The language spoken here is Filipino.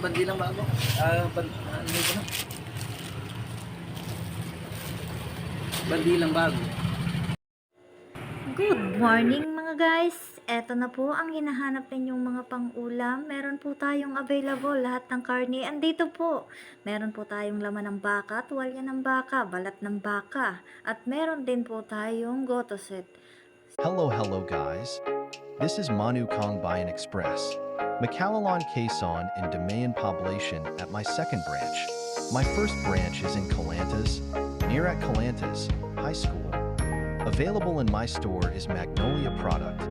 bandilang bago. Ah, ban, ano ko na? Bandilang bago. Good morning mga guys! Eto na po ang hinahanap ninyong mga pang-ulam. Meron po tayong available lahat ng karne. Andito po. Meron po tayong laman ng baka, tuwalya ng baka, balat ng baka. At meron din po tayong goto set. Hello, hello, guys. This is Manu Kong Bayan Express, Macalalon Quezon in Damayan Poblacion at my second branch. My first branch is in Calantas, near at Calantas High School. Available in my store is Magnolia product,